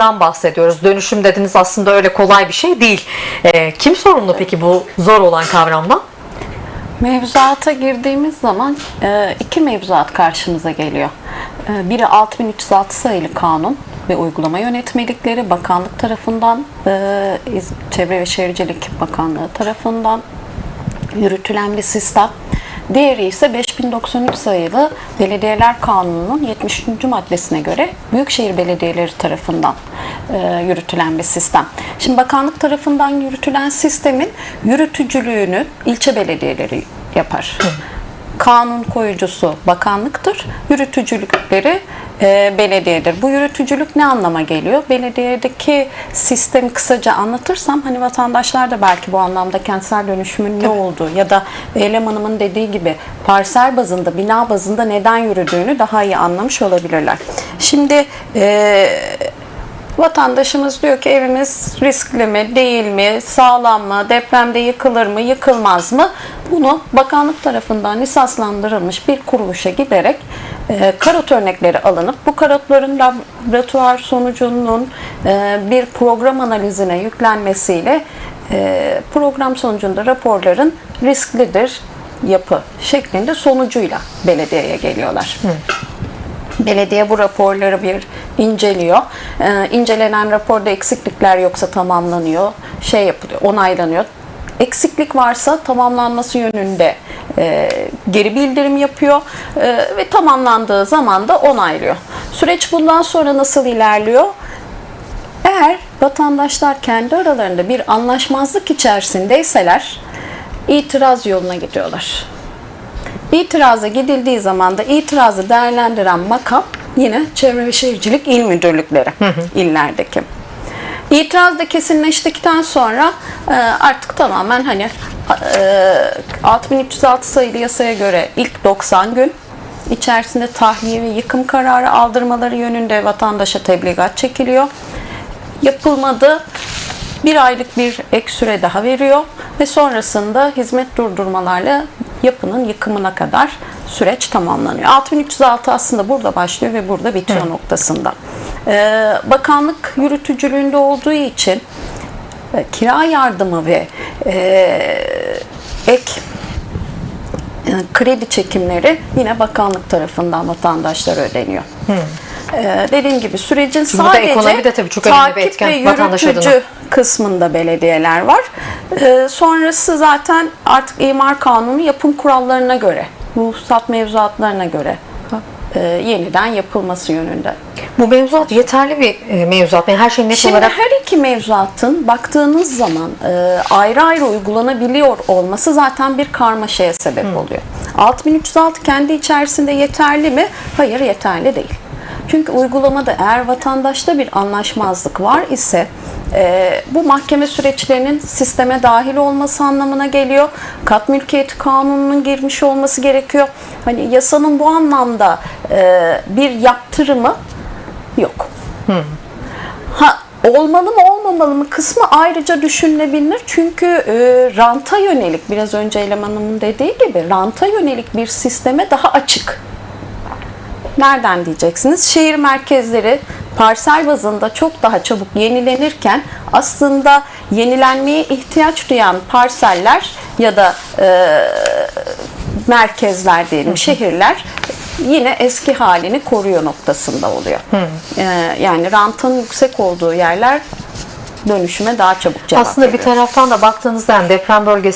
Dan bahsediyoruz. Dönüşüm dediniz aslında öyle kolay bir şey değil. Ee, kim sorumlu peki bu zor olan kavramdan? Mevzuata girdiğimiz zaman e, iki mevzuat karşımıza geliyor. E, Biri 6306 sayılı kanun ve uygulama yönetmelikleri bakanlık tarafından, e, Çevre ve Şehircilik Bakanlığı tarafından yürütülen bir sistem. Diğeri ise 5093 sayılı Belediyeler Kanunu'nun 73. maddesine göre Büyükşehir Belediyeleri tarafından e, yürütülen bir sistem. Şimdi bakanlık tarafından yürütülen sistemin yürütücülüğünü ilçe belediyeleri yapar. Kanun koyucusu bakanlıktır, yürütücülükleri e, belediyedir. Bu yürütücülük ne anlama geliyor? Belediyedeki sistemi kısaca anlatırsam hani vatandaşlar da belki bu anlamda kentsel dönüşümün ne olduğu ya da Eylem Hanım'ın dediği gibi parsel bazında, bina bazında neden yürüdüğünü daha iyi anlamış olabilirler. Şimdi e, Vatandaşımız diyor ki evimiz riskli mi, değil mi, sağlam mı, depremde yıkılır mı, yıkılmaz mı? Bunu bakanlık tarafından lisanslandırılmış bir kuruluşa giderek karot örnekleri alınıp bu karotların laboratuvar sonucunun e, bir program analizine yüklenmesiyle e, program sonucunda raporların risklidir yapı şeklinde sonucuyla belediyeye geliyorlar. Belediye bu raporları bir inceliyor. Ee, incelenen raporda eksiklikler yoksa tamamlanıyor. Şey yapılıyor, onaylanıyor. Eksiklik varsa tamamlanması yönünde e, geri bildirim yapıyor E, ve tamamlandığı zaman da onaylıyor. Süreç bundan sonra nasıl ilerliyor? Eğer vatandaşlar kendi aralarında bir anlaşmazlık içerisindeyseler itiraz yoluna gidiyorlar. İtiraza gidildiği zaman da itirazı değerlendiren makam yine Çevre ve Şehircilik İl Müdürlükleri illerdeki. İtiraz da kesinleştikten sonra e, artık tamamen hani e, 6306 sayılı yasaya göre ilk 90 gün içerisinde tahliye ve yıkım kararı aldırmaları yönünde vatandaşa tebligat çekiliyor. Yapılmadı. Bir aylık bir ek süre daha veriyor ve sonrasında hizmet durdurmalarla yapının yıkımına kadar süreç tamamlanıyor. 6306 aslında burada başlıyor ve burada bitiyor noktasında. Ee, bakanlık yürütücülüğünde olduğu için e, kira yardımı ve e, ek e, kredi çekimleri yine bakanlık tarafından vatandaşlara ödeniyor. Ee, dediğim gibi sürecin burada sadece ekonomi de tabii çok önemli bir takip etken ve yürütücü kısmında belediyeler var. Ee, sonrası zaten artık imar kanunu yapım kurallarına göre, ruhsat mevzuatlarına göre e, yeniden yapılması yönünde. Bu mevzuat yeterli bir e, mevzuat. Yani her şey net Şimdi olarak her iki mevzuatın baktığınız zaman e, ayrı ayrı uygulanabiliyor olması zaten bir karmaşaya sebep oluyor. 6306 kendi içerisinde yeterli mi? Hayır yeterli değil. Çünkü uygulamada eğer vatandaşta bir anlaşmazlık var ise e, bu mahkeme süreçlerinin sisteme dahil olması anlamına geliyor. Kat mülkiyeti kanununun girmiş olması gerekiyor. Hani yasanın bu anlamda e, bir yaptırımı yok. Ha olmalı mı olmamalı mı kısmı ayrıca düşünülebilir. Çünkü e, ranta yönelik biraz önce Eylem Hanım'ın dediği gibi ranta yönelik bir sisteme daha açık. Nereden diyeceksiniz? Şehir merkezleri parsel bazında çok daha çabuk yenilenirken aslında yenilenmeye ihtiyaç duyan parseller ya da e, merkezler diyelim, şehirler yine eski halini koruyor noktasında oluyor. E, yani rantın yüksek olduğu yerler dönüşüme daha çabuk cevap aslında bir veriyor. taraftan da baktığınızda deprem bölgesi